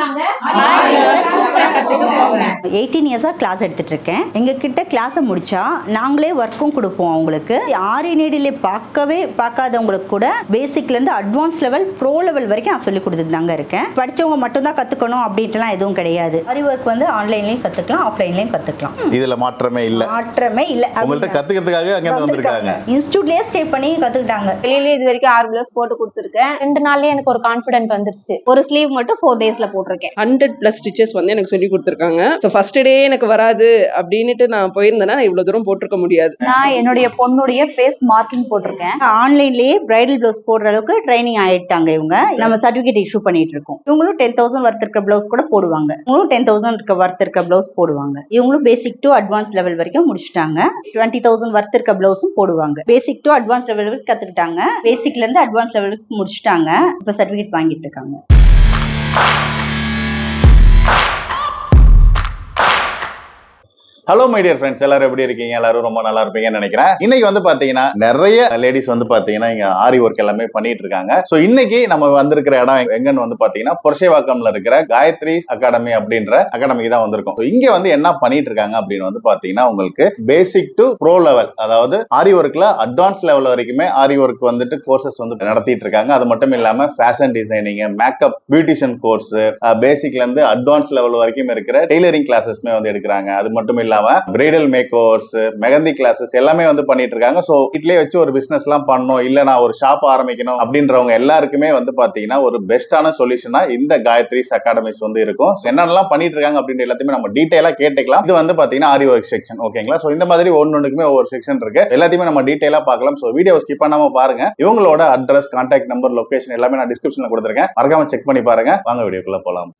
வாங்க. எயிட்டீன் இயர்ஸாக கிளாஸ் எடுத்துட்டு இருக்கேன் எங்ககிட்ட கிளாஸை முடிச்சா நாங்களே ஒர்க்கும் கொடுப்போம் அவங்களுக்கு. ஆரி நீடிலே பார்க்கவே பார்க்காதவங்களுக்கு கூட பேசிக்லேருந்து அட்வான்ஸ் லெவல் ப்ரோ லெவல் வரைக்கும் நான் சொல்லி கொடுத்துட்டு தாங்க இருக்கேன். படித்தவங்க மட்டும்தான் கற்றுக்கணும் அப்படின்ட்டுலாம் எதுவும் கிடையாது. ஆரி ஒர்க் வந்து ஆன்லைன்லேயும் கற்றுக்கலாம் ஆஃப்லைன்லேயும் கற்றுக்கலாம் இதுல மாற்றமே இல்ல. மாற்றமே இல்லை. உங்கள்ட்ட கத்துக்கிறதுக்காக அங்க வந்திருக்காங்க. இன்ஸ்டியூட்லேயே ஸ்டே பண்ணி கற்றுக்கிட்டாங்க வெளியில இது வரைக்கும் ஆறு பிளவுஸ் போட்டு கொடுத்துருக்கேன். ரெண்டு நாள்லயே எனக்கு ஒரு கான்பிடன்ட் வந்துருச்சு. ஒரு ஸ்லீவ் மட்டும் ஃபோர் டேஸ்ல போட்டிருக்கேன். ஹண்ட்ரட் ப்ளஸ் ஸ்டிச்சஸ் வந்து எனக்கு சொல்லி கொடுத்துருக்காங்க. ஸோ ஃபர்ஸ்ட் டே எனக்கு வராது அப்படின்னுட்டு நான் போயிருந்தேன்னா நான் இவ்வளவு தூரம் போட்டிருக்க முடியாது. நான் என்னுடைய பொண்ணுடைய ஃபேஸ் மார்க்கிங் போட்டிருக்கேன். ஆன்லைன்லயே பிரைடல் ப்ளவுஸ் போடுற அளவுக்கு ட்ரைனிங் ஆயிட்டாங்க இவங்க. நம்ம சர்டிபிகேட் இஷ்யூ பண்ணிட்டு இருக்கோம். இவங்களும் டென் தௌசண்ட் ஒர்த் இருக்க பிளவுஸ் கூட போடுவாங்க. இவங்களும் டென் தௌசண்ட் இருக்க ஒர்த் இருக்க பிளவுஸ் போடுவாங்க. இவங்களும் பேசிக் டு அட்வான்ஸ் லெவல் வரைக்கும் முடிச்சிட்டாங்க. டுவெண்ட்டி தௌசண்ட் ஒர்த் இருக்க பிளவுஸும் போடுவாங்க. பேசிக் டு அட்வான்ஸ் லெவல் வரைக்கும் கத்துக்கிட்டாங்க. பேசிக்ல இருந்து அட்வான்ஸ் லெவலுக்கு முடிச்சிட்டாங்க. இப்ப சர்டிபிகேட் வாங்கிட்டு இருக்காங்க. ஹலோ மை டியர் ஃப்ரெண்ட்ஸ் எல்லாரும் எப்படி இருக்கீங்க? எல்லாரும் ரொம்ப நல்லா இருப்பீங்கன்னு நினைக்கிறேன். இன்னைக்கு வந்து பாத்தீங்கன்னா நிறைய லேடிஸ் வந்து பாத்தீங்கன்னா இங்க ஆரி ஒர்க் எல்லாமே பண்ணிட்டு இருக்காங்க. சோ இன்னைக்கு நம்ம வந்திருக்கிற இடம் எங்கன்னு வந்து பாத்தீங்கன்னா புரஷேவாக்கம்ல இருக்கிற காயத்ரி அகாடமி அப்படின்ற அகாடமிக்கு தான் வந்திருக்கோம். இங்க வந்து என்ன பண்ணிட்டு இருக்காங்க அப்படின்னு வந்து பாத்தீங்கன்னா உங்களுக்கு பேசிக் டு ப்ரோ லெவல் அதாவது ஆரி ஒர்க்ல அட்வான்ஸ் லெவல் வரைக்குமே ஆரி ஒர்க் வந்துட்டு கோர்சஸ் வந்து நடத்திட்டு இருக்காங்க. அது மட்டும் இல்லாம fashion designing makeup beautician course பேசிக்ல இருந்து அட்வான்ஸ் லெவல் வரைக்கும் இருக்கிற டெய்லரிங் கிளாஸஸ்மே வந்து எடுக்கிறாங்க. அது மட்டும் இல்லாம bridal makeovers mehndi classes எல்லாமே வந்து பண்ணிட்டு இருக்காங்க. ஸோ வீட்லயே வச்சு ஒரு பிசினஸ் எல்லாம் பண்ணணும் இல்ல நான் ஒரு ஷாப் ஆரம்பிக்கணும் அப்படின்றவங்க எல்லாருக்குமே வந்து பாத்தீங்கன்னா ஒரு பெஸ்டான சொல்யூஷனா இந்த காயத்ரிஸ் அகாடமிஸ் வந்து இருக்கும். என்னென்னலாம் பண்ணிட்டு இருக்காங்க அப்படின்ற எல்லாத்தையுமே நம்ம டீட்டெயிலா கேட்டுக்கலாம். இது வந்து பாத்தீங்கன்னா ஆரி ஒர்க் செக்ஷன் ஓகேங்களா ஸோ இந்த மாதிரி ஒன்னொன்றுக்குமே ஒவ்வொரு செக்ஷன் இருக்கு. எல்லாத்தையுமே நம்ம டீட்டெயிலா பார்க்கலாம். ஸோ வீடியோ ஸ்கிப் பண்ணாம பாருங்க. இவங்களோட அட்ரஸ் கான்டாக்ட் நம்பர் லொகேஷன் எல்லாமே நான் டிஸ்கிரிப்ஷன்ல கொடுத்துருக்கேன். மறக்காம செக் பண்ணி பாருங்க. வாங்க வீடியோக்குள்ள போலாம்.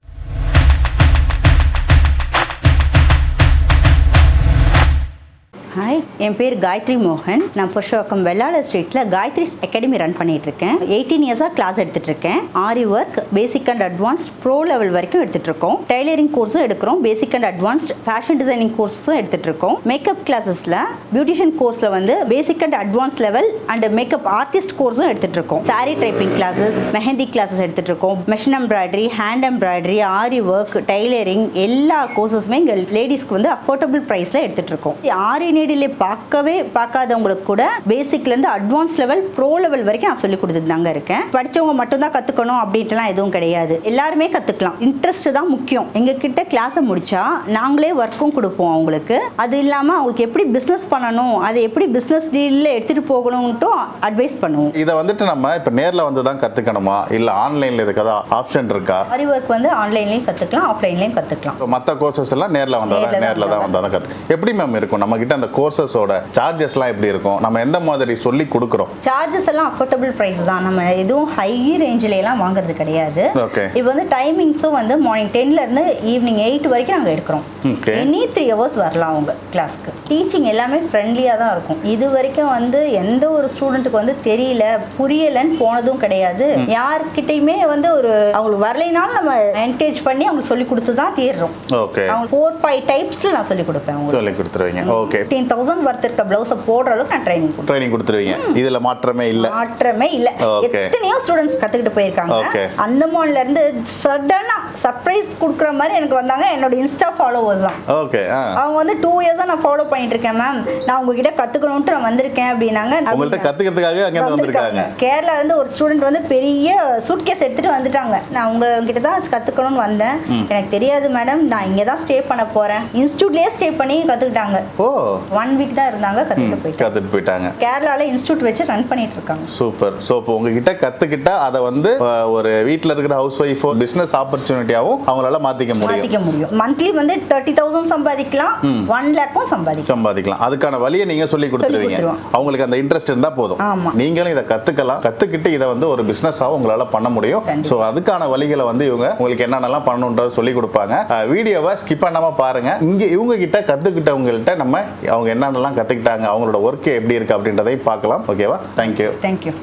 ஹாய் என் பேர் காயத்ரி மோகன். நான் புருஷோக்கம் வெள்ளாள ஸ்ட்ரீட்டில் காயத்ரி அகாடமி ரன் பண்ணிட்டு இருக்கேன் எயிட்டீன் இயர்ஸாக கிளாஸ் எடுத்துட்டு இருக்கேன் aari work basic and advanced pro level வரைக்கும் எடுத்துட்டு இருக்கோம் டைலரிங் கோர்ஸும் எடுக்கிறோம். Basic and advanced fashion designing கோர்ஸும் எடுத்துட்டு இருக்கோம் மேக்கப் கிளாஸஸில் பியூட்டிஷியன் கோர்ஸில் வந்து basic and advance level and makeup artist கோர்ஸும் எடுத்துட்டு இருக்கோம் sari typing classes mehndi classes எடுத்துட்டு இருக்கோம் machine embroidery hand embroidery aari work tailoring எல்லா கோர்சஸுமே எங்கள் லேடிஸ்க்கு வந்து அஃபோர்டபுள் ப்ரைஸில் எடுத்துட்டு இருக்கோம் ஆரி நீடிலே பார்க்கவே பார்க்காதவங்களுக்கு கூட பேசிக்லேருந்து அட்வான்ஸ் லெவல் ப்ரோ லெவல் வரைக்கும் நான் சொல்லி கொடுத்துட்டு தாங்க இருக்கேன். படித்தவங்க மட்டும்தான் கற்றுக்கணும் அப்படின்ட்டுலாம் எதுவும் கிடையாது. எல்லாருமே கற்றுக்கலாம் இன்ட்ரெஸ்ட் தான் முக்கியம். எங்ககிட்ட கிளாஸை முடிச்சா நாங்களே ஒர்க்கும் கொடுப்போம் அவங்களுக்கு. அது இல்லாமல் அவங்களுக்கு எப்படி பிஸ்னஸ் பண்ணணும் அதை எப்படி பிஸ்னஸ் டீலில் எடுத்துகிட்டு போகணும்ட்டும் அட்வைஸ் பண்ணுவோம். இதை வந்துட்டு நம்ம இப்ப நேர்ல வந்து தான் கத்துக்கணுமா? இல்ல ஆன்லைன்ல இதுக்கு ஏதாவது ஆப்ஷன் இருக்கா? ஆரி ஒர்க் வந்து ஆன்லைன்லேயும் கற்றுக்கலாம் ஆஃப்லைன்லேயும் கற்றுக்கலாம் மற்ற கோர்சஸ் எல்லாம் நேர்ல வந்தா நேர்ல தான் நேர்ல தான் கத்து எப்படி மேம் இருக்கும்? நம்ம கிட்ட அந்த கோர்சஸோட சார்ஜஸ்லாம் எப்படி இருக்கும்? நம்ம எந்த மாதிரி சொல்லி கொடுக்குறோம்? சார்ஜஸ் எல்லாம் அஃபோர்டபுள் ப்ரைஸ் தான். நம்ம எதுவும் ஹை ரேஞ்சில எல்லாம் வாங்குறது கிடையாது. ஓகே இப்போ வந்து டைமிங்ஸும் வந்து மார்னிங் டென்ல இருந்து ஈவினிங் எயிட் வரைக்கும் நாங்கள் எடுக்கிறோம். எனி த்ரீ ஹவர்ஸ் வரலாம் அவங்க கிளாஸ்க்கு டீச்சிங் எல்லாமே ஃப்ரெண்ட்லியாக தான் இருக்கும். இது வரைக்கும் வந்து எந்த ஒரு ஸ்டூடெண்ட்டுக்கு வந்து தெரியல புரியலைன்னு போனதும் கிடையாது. யார்கிட்டயுமே வந்து ஒரு அவங்களுக்கு வரலைனாலும் நம்ம என்கரேஜ் பண்ணி அவங்களுக்கு சொல்லி கொடுத்து தான் தீர்றோம் ஓகே அவங்க ஃபோர் ஃபைவ் டைப்ஸில் நான் சொல்லி கொடுப்பேன் சொல்லி கொடுத்துருவீங்க. ஓகே ஃபிஃப்டீன் தௌசண்ட் ஒர்த் இருக்க ப்ளவுஸை போடுற அளவுக்கு நான் ட்ரைனிங் ட்ரைனிங் கொடுத்துருவீங்க. இதுல மாற்றமே இல்ல. மாற்றமே இல்ல. எத்தனையோ ஸ்டூடெண்ட்ஸ் கத்துக்கிட்டு போயிருக்காங்க. அந்த மால்ல இருந்து சடனா சர்ப்ரைஸ் கொடுக்குற மாதிரி எனக்கு வந்தாங்க என்னோட இன்ஸ்டா ஃபாலோவர்ஸ் தான். ஓகே அவங்க வந்து டூ இயர்ஸா நான் ஃபாலோ பண்ணிட்டு இருக்கேன் மேம் நான் உங்ககிட்ட கத்துக்கணும்ட்டு நான் வந்திருக்கேன் அப்படின்னாங்க. உங்கள்ட்ட கத்துக்கிறதுக்காக அங்க வந்திருக்காங்க. கேரளா இருந்து ஒரு ஸ்டூடெண்ட் வந்து பெரிய சூட்கேஸ் எடுத்துட்டு வந்துட்டாங்க. நான் உங்ககிட்ட தான் கத்துக்கணும்னு வந்தேன். எனக்கு தெரியாது மேடம் நான் இங்க தான் ஸ்டே பண்ண போறேன் இன்ஸ்டியூட்லயே ஸ்டே பண்ணி கத்துக்கிட்டாங்க. ஓ. ஒன் வீக் தான் இருந்தாங்க போயிட்டாங்க. கத்துட்டு போயிட்டாங்க. கேரளால இன்ஸ்டியூட் வச்சு ரன் பண்ணிட்டு இருக்காங்க. சூப்பர் ஸோ இப்போ உங்ககிட்ட கத்துக்கிட்டா அதை வந்து ஒரு வீட்ல இருக்கிற ஹவுஸ் ஒய்ஃபோ பிசினஸ் ஆப்பர்ச்சுனிட்டியாவும் அவங்களால மாத்திக்க முடியும். மாத்திக்க முடியும். மந்த்லி வந்து தேர்ட்டி தௌசண்ட் சம்பாதிக்கலாம். ஒன் லேக்கும் சம்பாதிக்கலாம். சம்பாதிக்கலாம். அதுக்கான வழியை நீங்க சொல்லி கொடுத்துருவீங்க. அவங்களுக்கு அந்த இன்ட்ரெஸ்ட் இருந்தா போதும். நீங்களும் இதை கத்துக்கலாம். கத்துக்கிட்டு இதை வந்து ஒரு பிசினஸாவும் உங்களால பண்ண முடியும். ஸோ அதுக்கான வழிகளை வந்து இவங்க உங்களுக்கு என்னென்னலாம் பண்ணணுன்றத சொல்லி கொடுப்பாங்க. வீடியோவை ஸ்கிப் பண்ணாம பாருங்க. இங்க இவங்க கிட்ட கத்துக்கிட்டவங்கள்ட்ட நம்ம அவங்க என்னென்னலாம் கத்துக்கிட்டாங்க அவங்களோட ஒர்க் எப்படி இருக்கு அப்படின்றதையும் பார்க்கலாம். ஓகேவா thank you thank you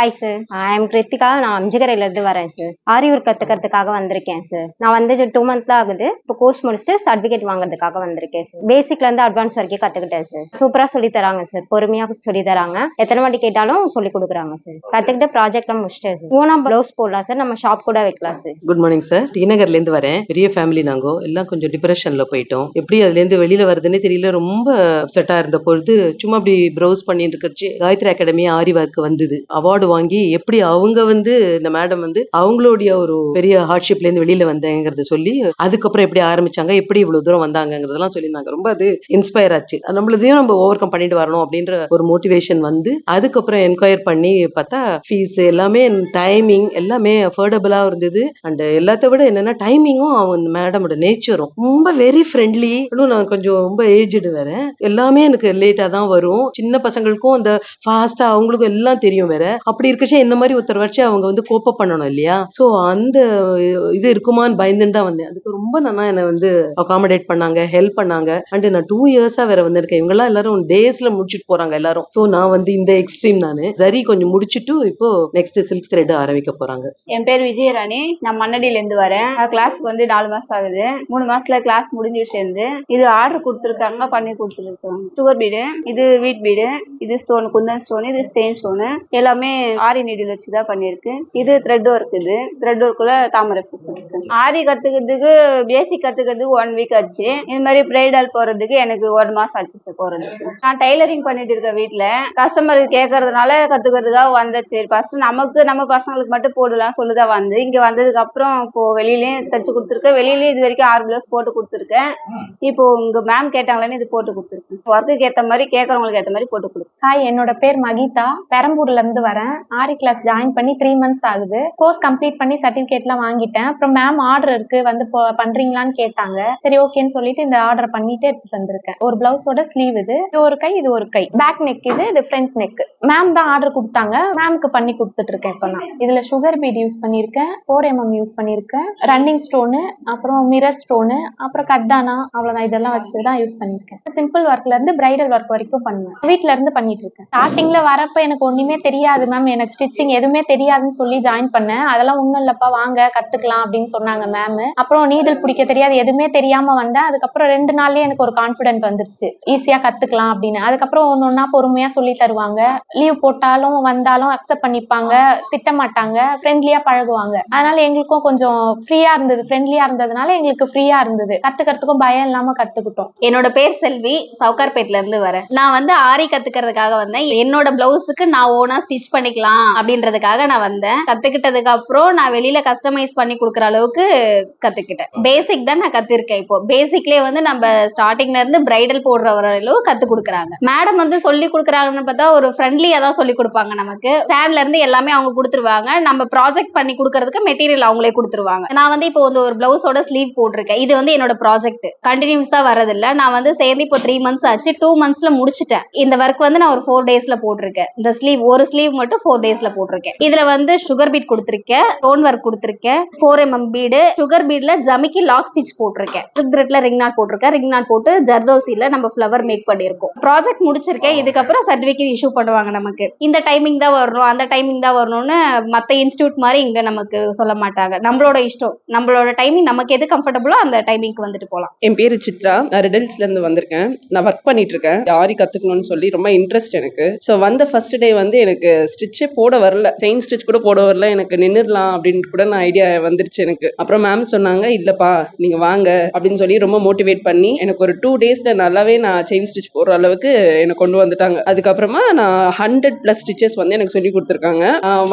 hi sir I'm Kiruthika நான் அம்ஜகரையில இருந்து வரேன் சார் ஆரி ஒர்க் கத்துக்கிறதுக்காக வந்திருக்கேன் சார் நான் வந்து டூ மந்த்ல ஆகுது. இப்போ கோர்ஸ் முடிச்சுட்டு சர்டிஃபிகேட் வாங்குறதுக்காக வந்திருக்கேன் சார் பேசிக்ல இருந்து அட்வான்ஸ் வரைக்கும் கத்துக்கிட்டேன் சார் சூப்பரா சொல்லி தராங்க சார் பொறுமையா சொல்லி தராங்க. எத்தனை வாட்டி கேட்டாலும் சொல்லி கொடுக்குறாங்க சார் கத்துக்கிட்டு ப்ராஜெக்ட்லாம் முடிச்சிட்டேன் சார் ஓனா ப்ளவுஸ் போடலாம் சார் நம்ம ஷாப் கூட வைக்கலாம் சார் குட் மார்னிங் சார் டிநகர்லேருந்து வரேன். பெரிய ஃபேமிலி நாங்கோ. எல்லாம் கொஞ்சம் டிப்ரெஷனில் போயிட்டோம். எப்படி அதுலேருந்து வெளியில் வருதுன்னே தெரியல. ரொம்ப அப்செட்டாக இருந்த பொழுது சும்மா அப்படி ப்ரௌஸ் பண்ணிட்டு இருக்கிறச்சு காயத்ரி அகாடமி ஆரி ஒர்க் வந்தது. அவார்டு வாங்கி எப்படி அவங்க வந்து இந்த மேடம் வந்து அவங்களுடைய ஒரு பெரிய ஹார்ட்ஷிப்லேருந்து வெளியில வந்தேங்கிறத சொல்லி அதுக்கப்புறம் எப்படி ஆரம்பிச்சாங்க எப்படி இவ்வளவு தூரம் வந்தாங்கங்கிறதெல்லாம் சொல்லியிருந்தாங்க. ரொம்ப அது இன்ஸ்பயர் ஆச்சு. அது நம்மளதையும் நம்ம ஓவர் கம் பண்ணிட்டு வரணும் அப்படின்ற ஒரு மோட்டிவேஷன் வந்து அதுக்கப்புறம் என்கொயர் பண்ணி பார்த்தா ஃபீஸ் எல்லாமே டைமிங் எல்லாமே அஃபோர்டபுளா இருந்தது. அண்ட் எல்லாத்த விட என்னன்னா டைமிங்கும் அவங்க மேடமோட நேச்சரும் ரொம்ப வெரி ஃப்ரெண்ட்லி நான் கொஞ்சம் ரொம்ப ஏஜ்டு வேற. எல்லாமே எனக்கு லேட்டா தான் வரும். சின்ன பசங்களுக்கும் அந்த ஃபாஸ்டா அவங்களுக்கும் எல்லாம் தெரியும் வேற. அப்படி இருக்கச்சே என்ன மாதிரி ஒருத்தர் வச்சு அவங்க வந்து கோப்ப பண்ணணும் இல்லையா? ஸோ அந்த இது இருக்குமான்னு பயந்துன்னு தான் வந்தேன். அதுக்கு ரொம்ப நல்லா என்னை வந்து அகாமடேட் பண்ணாங்க ஹெல்ப் பண்ணாங்க. அண்ட் நான் டூ இயர்ஸாக வேற வந்திருக்கேன். இவங்கெல்லாம் எல்லாரும் டேஸ்ல முடிச்சுட்டு போறாங்க எல்லாரும். ஸோ நான் வந்து இந்த எக்ஸ்ட்ரீம் நான். சரி கொஞ்சம் முடிச்சுட்டு இப்போ நெக்ஸ்ட் சில்க் த்ரெட் ஆரம்பிக்க போறாங்க. என் பேர் விஜயராணி. நான் மண்ணடியில இருந்து வரேன். கிளாஸ்க்கு வந்து நாலு மாசம் ஆகுது. மூணு மாசத்துல கிளாஸ் முடிஞ்சு சேர்ந்து இது ஆர்டர் கொடுத்துருக்காங்க பண்ணி கொடுத்துருக்காங்க. சுகர் பீடு இது வீட் பீடு இது ஸ்டோன் குந்தன் ஸ்டோன் இது செயின் ஸ்டோனு எல்லாமே ஆரி நீடில் வச்சு தான் பண்ணியிருக்கு இது த்ரெட் ஒர்க் இது. த்ரெட் ஒர்க்குள்ள தாமரை பூ ஆரி கத்துக்கிறதுக்கு பேசிக் கத்துக்கிறதுக்கு ஒன் வீக் ஆச்சு. இது மாதிரி பிரைடல் போறதுக்கு எனக்கு ஒரு மாசம் ஆச்சு சார் போறதுக்கு. நான் டைலரிங் பண்ணிட்டு இருக்கேன் வீட்டில் கஸ்டமர் கேட்கறதுனால கத்துக்கிறதுக்காக வந்தேன் சரி ஃபர்ஸ்ட் நமக்கு நம்ம பசங்களுக்கு மட்டும் போடலாம் சொல்லுதான் வந்து. இங்க வந்ததுக்கு அப்புறம் இப்போ வெளியிலயும் தச்சு கொடுத்துருக்கேன். வெளியிலயும் இது வரைக்கும் ஆறு பிளவுஸ் போட்டு கொடுத்துருக்கேன். இப்போ உங்க மேம் கேட்டாங்களேன்னு இது போட்டு கொடுத்துருக்கேன். ஒர்க்குக்கு ஏத்த மாதிரி கேட்கறவங்களுக்கு ஏத்த மாதிரி போட்டு கொடுப்பேன். ஹாய் என்னோட பேர் மகிதா. பெரம்பூர்ல இருந்து வரேன். ஆரி கிளாஸ் ஜாயின் பண்ணி த்ரீ மந்த்ஸ் ஆகுது. கோர்ஸ் கம்ப்ளீட் பண்ணி சர்டிஃபிகேட்லாம் வாங்கிட்டேன். அப்புறம் மேம் ஆர்டர் இருக்கு. வந்து போ- பண்றீங்களான்னு கேட்டாங்க. சரி ஓகேன்னு சொல்லிட்டு இந்த ஆர்டர் பண்ணிட்டு எடுத்து வந்திருக்கேன். ஒரு பிளவுஸோட ஸ்லீவ் இது. இது ஒரு கை இது ஒரு கை. பேக் நெக் இது இது ஃப்ரண்ட் நெக் மேம் தான் ஆர்டர் கொடுத்தாங்க. மேம்க்கு பண்ணி கொடுத்துட்டு இருக்கேன் இப்போ நான். இதுல சுகர் பீட் யூஸ் பண்ணியிருக்கேன். ஃபோர் எம்எம் யூஸ் பண்ணியிருக்கேன். ரன்னிங் ஸ்டோனு அப்புறம் மிரர் ஸ்டோனு அப்புறம் கட்டானா அவ்வளவுதான். இதெல்லாம் வச்சு தான் யூஸ் பண்ணியிருக்கேன். சிம்பிள் ஒர்க்ல இருந்து பிரைடல் ஒர்க் வரைக்கும் பண்ணுவேன். வீட்ல இருந்து பண்ணிட்டு இருக்கேன். ஸ்டார்டிங்ல வரப்ப எனக்கு ஒண்ணுமே தெரியாது மேம் மேம் எனக்கு ஸ்டிச்சிங் எதுவுமே தெரியாதுன்னு சொல்லி ஜாயின் பண்ணேன். அதெல்லாம் ஒன்றும் இல்லப்பா வாங்க கத்துக்கலாம் அப்படின்னு சொன்னாங்க மேம். அப்புறம் நீடில் பிடிக்க தெரியாது எதுவுமே தெரியாம வந்தேன். அதுக்கப்புறம் ரெண்டு நாள்லயே எனக்கு ஒரு கான்பிடென்ட் வந்துருச்சு. ஈஸியா கத்துக்கலாம் அப்படின்னு. அதுக்கப்புறம் ஒன்னு ஒன்னா பொறுமையா சொல்லி தருவாங்க. லீவ் போட்டாலும் வந்தாலும் அக்செப்ட் பண்ணிப்பாங்க. திட்ட மாட்டாங்க ஃப்ரெண்ட்லியா பழகுவாங்க. அதனால எங்களுக்கும் கொஞ்சம் ஃப்ரீயா இருந்தது. ஃப்ரெண்ட்லியா இருந்ததுனால எங்களுக்கு ஃப்ரீயா இருந்தது. கத்துக்கிறதுக்கும் பயம் இல்லாம கத்துக்கிட்டோம். என்னோட பேர் செல்வி. சவுகார்பேட்ல இருந்து வரேன். நான் வந்து ஆரி கத்துக்கிறதுக்காக வந்தேன். என்னோட பிளவுஸுக்கு நான் ஓனா ஸ்டிச் பண்ணிக்கலாம் அப்படின்றதுக்காக நான் வந்தேன். கத்துக்கிட்டதுக்கு அப்புறம் நான் வெளியில கஸ்டமைஸ் பண்ணி கொடுக்குற அளவுக்கு கத்துக்கிட்டேன். பேசிக் தான் நான் கத்திருக்கேன் இப்போ. பேசிக்லயே வந்து நம்ம ஸ்டார்டிங்ல இருந்து பிரைடல் போடுற வரையிலும் கத்து கொடுக்குறாங்க. மேடம் வந்து சொல்லி கொடுக்குறாங்கன்னு பார்த்தா ஒரு ஃப்ரெண்ட்லியா தான் சொல்லி கொடுப்பாங்க நமக்கு. ஸ்டாண்ட்ல இருந்து எல்லாமே அவங்க கொடுத்துருவாங்க. நம்ம ப்ராஜெக்ட் பண்ணி கொடுக்கறதுக்கு மெட்டீரியல் அவங்களே கொடுத்துருவாங்க. நான் வந்து இப்போ வந்து ஒரு பிளவுஸோட ஸ்லீவ் போட்டிருக்கேன். இது வந்து என்னோட ப்ராஜெக்ட் கண்டினியூஸா வரதில்ல நான் வந்து சேர்ந்து இப்போ த்ரீ மந்த்ஸ் ஆச்சு. டூ மந்த்ஸ்ல முடிச்சுட்டேன். இந்த ஒர்க் வந்து நான் ஒரு ஃபோர் டேஸ்ல போட்டிருக்கேன். இந்த ஸ்லீவ் ஒரு ஸ்லீவ் மட்டும் ஃபோர் டேஸ்ல போட்டிருக்கேன். இதுல வந்து சுகர் பீட் கொடுத்துருக்கேன் ஸ்டோன் ஒர்க் கொடுத்துருக்கேன் ஃபோர் எம்எம் பீடு சுகர் பீட்ல ஜமிக்கி லாக் ஸ்டிச் போட்டிருக்கேன். த்ரெட்ல ரிங் நாட் போட்டிருக்கேன். ரிங் நாட் போட்டு ஜர்தோசில நம்ம ஃபிளவர் மேக் பண்ணியிருக்கோம். ப்ராஜெக்ட் முடிச்சிருக்கேன். இதுக்கப்புறம் சர்டிஃபிகேட் இஷ்யூ பண்ணுவாங்க நமக்கு. இந்த டைமிங் தான் வரணும். அந்த டைமிங் தான் வரணும்னு மத்த இன்ஸ்டியூட் மாதிரி இங்க நமக்கு சொல்ல மாட்டாங்க. நம்மளோட இஷ்டம். நம்மளோட டைமிங் நமக்கு எது கம்ஃபர்டபுளோ அந்த டைமிங்க்கு வந்துட்டு போகலாம். என் பேரு சித்ரா. நான் ரிடல்ஸ்ல இருந்து வந்திருக்கேன். நான் ஒர்க் பண்ணிட்டு இருக்கேன். யாரி கத்துக்கணும்னு சொல்லி ரொம்ப இன்ட்ரெஸ்ட் எனக்கு. ஸோ வந்த ஃபர்ஸ்ட் டே வந்து எனக்கு ஸ்டிச்சே போட வரல. செயின் ஸ்டிச் கூட போட வரல. எனக்கு நின்றுடலாம் அப்படின்னு கூட நான் ஐடியா வந்துருச்சு எனக்கு. அப்புறம் மேம் சொன்னாங்க இல்லப்பா நீங்க வாங்க அப்படின்னு சொல்லி ரொம்ப மோட்டிவேட் பண்ணி எனக்கு ஒரு டூ டேஸ்ல நல்லாவே நான் செயின் ஸ்டிச் போடுற அளவுக்கு என்னை கொண்டு வந்துட்டாங்க. அதுக்கப்புறமா நான் ஹண்ட்ரட் பிளஸ் ஸ்டிச்சஸ் வந்து எனக்கு சொல்லி கொடுத்துருக்காங்க.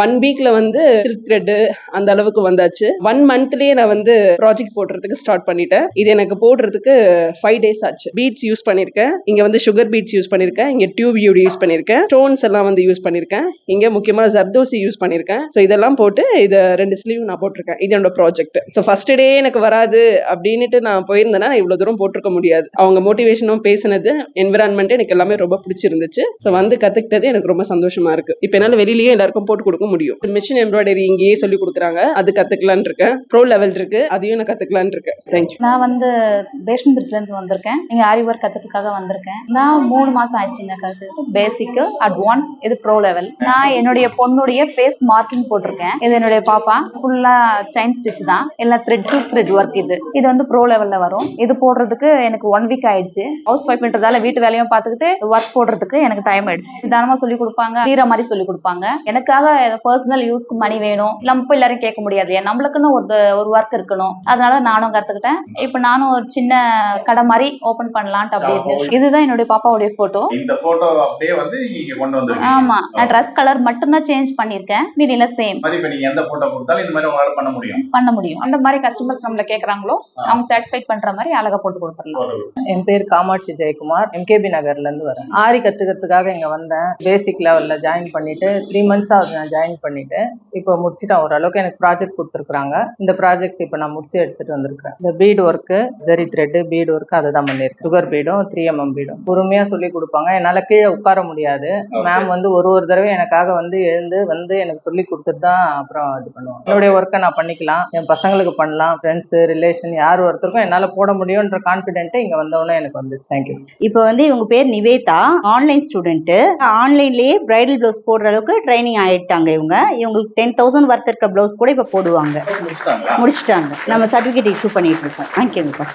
ஒன் வீக்ல வந்து சில்க் த்ரெட் அந்த அளவுக்கு வந்தாச்சு. ஒன் மந்த்லயே நான் வந்து ப்ராஜெக்ட் போடுறதுக்கு ஸ்டார்ட் பண்ணிட்டேன். இது எனக்கு போடுறதுக்கு ஃபைவ் டேஸ் ஆச்சு. பீட்ஸ் யூஸ் பண்ணிருக்கேன். இங்க வந்து சுகர் பீட்ஸ் யூஸ் பண்ணிருக்கேன். இங்க டியூப் யூடி யூஸ் பண்ணிருக்கேன். ஸ்டோன்ஸ் எல்லாம் வந்து யூஸ் பண்ணிருக்கேன். இங்க முக்கியமாக ஜர்தோசி யூஸ் பண்ணியிருக்கேன் ஸோ இதெல்லாம் போட்டு இதை ரெண்டு ஸ்லீவ் நான் போட்டிருக்கேன். இது என்னோட ப்ராஜெக்ட் ஸோ ஃபர்ஸ்ட் டே எனக்கு வராது அப்படின்னுட்டு நான் போயிருந்தேன்னா நான் இவ்வளோ தூரம் போட்டிருக்க முடியாது. அவங்க மோட்டிவேஷனும் பேசினது என்விரான்மெண்ட் எனக்கு எல்லாமே ரொம்ப பிடிச்சிருந்துச்சு. ஸோ வந்து கற்றுக்கிட்டது எனக்கு ரொம்ப சந்தோஷமா இருக்கு. இப்போ என்னால் வெளியிலேயே எல்லாருக்கும் போட்டு கொடுக்க முடியும். மிஷின் எம்ப்ராய்டரி இங்கேயே சொல்லி கொடுக்குறாங்க. அது கற்றுக்கலான் இருக்கேன். ப்ரோ லெவல் இருக்கு. அதையும் நான் கற்றுக்கலான் இருக்கேன். தேங்க்யூ நான் வந்து பேஷன் பிரிட்ஜ்லேருந்து வந்திருக்கேன். இங்க ஆரி ஒர்க் கற்றுக்காக வந்திருக்கேன். நான் மூணு மாசம் ஆச்சுங்க கற்று பேசிக் அட்வான்ஸ் இது ப்ரோ லெவல் நான் என்னுடைய பொண்ணுடைய ஃபேஸ் மார்க்கிங் போட்டிருக்கேன். இது என்னுடைய பாப்பா. ஃபுல்லா செயின் ஸ்டிச் தான். எல்லாம் த்ரெட் டு த்ரெட் ஒர்க் இது. இது வந்து ப்ரோ லெவல்ல வரும். இது போடுறதுக்கு எனக்கு ஒன் வீக் ஆயிடுச்சு. ஹவுஸ் ஒய்ஃப்ன்றதால வீட்டு வேலையும் பார்த்துக்கிட்டு ஒர்க் போடுறதுக்கு எனக்கு டைம் ஆயிடுச்சு. நிதானமா சொல்லி கொடுப்பாங்க. தீர மாதிரி சொல்லி கொடுப்பாங்க. எனக்காக பர்சனல் யூஸ்க்கு மணி வேணும். நம்ம எல்லாரும் கேட்க முடியாது. நம்மளுக்குன்னு ஒரு ஒரு ஒர்க் இருக்கணும். அதனால நானும் கத்துக்கிட்டேன். இப்போ நானும் ஒரு சின்ன கடை மாதிரி ஓபன் பண்ணலான்ட்டு அப்படி இருக்கு. இதுதான் என்னுடைய பாப்பாவுடைய போட்டோ இந்த போட்டோ அப்படியே வந்து நீங்க கொண்டு வந்திருக்கீங்க. ஆமா. நான் ட்ரெஸ் கலர் மட்டும்தான் சேஞ்ச் பண்ணிருக்கேன். மீதியில சேம் இப்ப நீங்க எந்த போட்டோ கொடுத்தாலும் இந்த மாதிரி உங்களால பண்ண முடியும். பண்ண முடியும். அந்த மாதிரி கஸ்டமர்ஸ் நம்மள கேக்குறாங்களோ அவங்க சாட்டிஸ்ஃபைட் பண்ற மாதிரி அழகா போட்டு கொடுத்துடலாம். என் பேர் காமாட்சி ஜெயக்குமார். எம்கேபி நகர்ல இருந்து வரேன். ஆரி கத்துக்கிறதுக்காக இங்க வந்தேன். பேசிக் லெவல்ல ஜாயின் பண்ணிட்டு த்ரீ மந்த்ஸ் ஆகுது நான் ஜாயின் பண்ணிட்டு. இப்போ முடிச்சிட்டேன். ஓரளவுக்கு எனக்கு ப்ராஜெக்ட் கொடுத்துருக்காங்க இந்த ப்ராஜெக்ட் இப்போ நான் முடிச்சு எடுத்துட்டு வந்திருக்கேன் இந்த bead work zari thread bead work அதை தான் பண்ணியிருக்கேன். சுகர் பீடும் த்ரீ எம்எம் பீடும் பொறுமையா சொல்லி கொடுப்பாங்க. என்னால கீழே உட்கார முடியாது. மேம் வந்து ஒரு ஒரு தடவை எனக்காக வந்து எழுந்து வந்து எனக்கு சொல்லி கொடுத்துட்டு தான் அப்புறம் இது பண்ணுவாங்க. என்னுடைய ஒர்க்கை நான் பண்ணிக்கலாம். என் பசங்களுக்கு பண்ணலாம். ஃப்ரெண்ட்ஸ் ரிலேஷன் யார் ஒருத்தருக்கும் என்னால போட முடியும்ன்ற கான்ஃபிடென்ட் இங்க வந்தவொடனே எனக்கு வந்துச்சு. தேங்க்யூ இப்போ வந்து இவங்க பேர் நிவேதா. ஆன்லைன் ஸ்டூடெண்ட்டு ஆன்லைன்லயே பிரைடல் ப்ளவுஸ் போடுற அளவுக்கு ட்ரைனிங் ஆயிட்டாங்க இவங்க. இவங்களுக்கு டென் தௌசண்ட் ஒர்த் இருக்க ப்ளவுஸ் கூட இப்போ போடுவாங்க. முடிச்சிட்டாங்க. நம்ம சர்டிஃபிகேட் இஷ்யூ பண்ணிட்டு இருக்கோம். வாங்கிக்கோங்கப்பா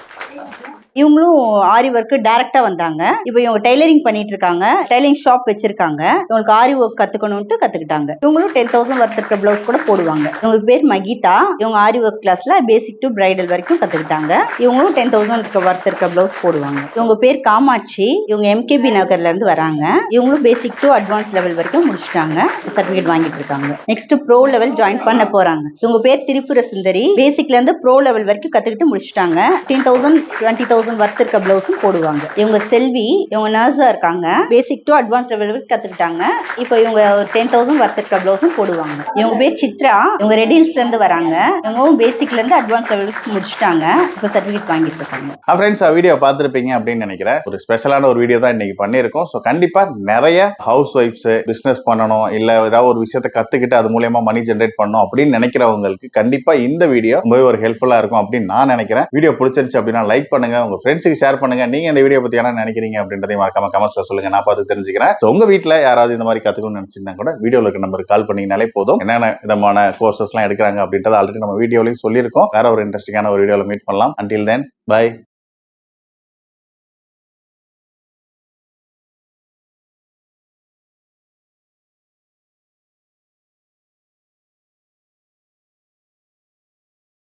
இவங்களும் ஆரி ஒர்க்கு டைரக்டா வந்தாங்க. இப்போ இவங்க டெய்லரிங் பண்ணிட்டு இருக்காங்க டெய்லரிங் ஷாப் வச்சிருக்காங்க. இவங்களுக்கு ஆரி ஒர்க் கத்துக்கணும்ட்டு கத்துக்கிட்டாங்க. இவங்களும் டென் தௌசண்ட் ஒர்த் இருக்கிற பிளவுஸ் கூட போடுவாங்க. இவங்க பேர் மகிதா. இவங்க ஆரி ஒர்க் கிளாஸ்ல பேசிக் டு பிரைடல் வரைக்கும் கத்துக்கிட்டாங்க. இவங்களும் டென் தௌசண்ட் இருக்க ஒர்த் இருக்கிற பிளவுஸ் போடுவாங்க. இவங்க பேர் காமாட்சி. இவங்க எம்கேபி நகர்ல இருந்து வராங்க. இவங்களும் பேசிக் டு அட்வான்ஸ் லெவல் வரைக்கும் முடிச்சிட்டாங்க. சர்டிஃபிகேட் வாங்கிட்டு இருக்காங்க நெக்ஸ்ட் ப்ரோ லெவல் ஜாயின் பண்ண போறாங்க. இவங்க பேர் திரிபுர சுந்தரி பேசிக்ல இருந்து ப்ரோ லெவல் வரைக்கும் கத்துக்கிட்டு முடிச்சிட்டாங்க. Ten thousand twenty thousand worth இருக்க ப்ளவுஸும் போடுவாங்க. இவங்க செல்வி இவங்க நர்ஸா இருக்காங்க. பேசிக் டு அட்வான்ஸ் லெவல் கற்றுக்கிட்டாங்க கத்துக்கிட்டாங்க. இப்போ இவங்க டென் தௌசண்ட் ஒர்த் இருக்க பிளவுஸும் போடுவாங்க. இவங்க பேர் சித்ரா. இவங்க ரெடில்ஸ்ல இருந்து வராங்க. இவங்களும் பேசிக்ல இருந்து அட்வான்ஸ் லெவலுக்கு முடிச்சிட்டாங்க. இப்போ சர்டிஃபிகேட் வாங்கிட்டு இருக்காங்க. ஃப்ரெண்ட்ஸ் வீடியோ பார்த்துருப்பீங்க அப்படின்னு நினைக்கிறேன். ஒரு ஸ்பெஷலான ஒரு வீடியோ தான் இன்னைக்கு பண்ணியிருக்கோம். ஸோ கண்டிப்பா நிறைய ஹவுஸ் ஒய்ஃப்ஸ் பிசினஸ் பண்ணணும். இல்ல ஏதாவது ஒரு விஷயத்த கத்துக்கிட்டு அது மூலியமா மணி ஜென்ரேட் பண்ணணும் அப்படின்னு நினைக்கிறவங்களுக்கு கண்டிப்பா இந்த வீடியோ ரொம்பவே ஒரு ஹெல்ப்ஃபுல்லா இருக்கும் அப்படின்னு நான் நினைக்கிறேன். வீடியோ பிடிச்சிருச்சு அப்படின்னா லைக் பண்ணுங்க. உங்க ஃப்ரெண்ட்ஸுக்கு ஷேர் பண்ணுங்க. நீங்க இந்த வீடியோ பத்தி என்ன நினைக்கிறீங்க அப்படின்றதையும் மறக்காம கமெண்ட்ஸ்ல சொல்லுங்க. நான் பார்த்து தெரிஞ்சுக்கிறேன். உங்க வீட்ல யாராவது இந்த மாதிரி கத்துக்கணும்னு நினைச்சிருந்தா கூட வீடியோல இருக்க நம்பருக்கு கால் பண்ணீங்கனாலே போதும். என்னென்ன விதமான கோர்சஸ் எல்லாம் எடுக்கிறாங்க அப்படின்றத ஆல்ரெடி நம்ம வீடியோலையும் சொல்லியிருக்கோம். வேற ஒரு இன்ட்ரெஸ்டிங்கான ஒரு வீடியோல மீட் பண்ணலாம். Until then by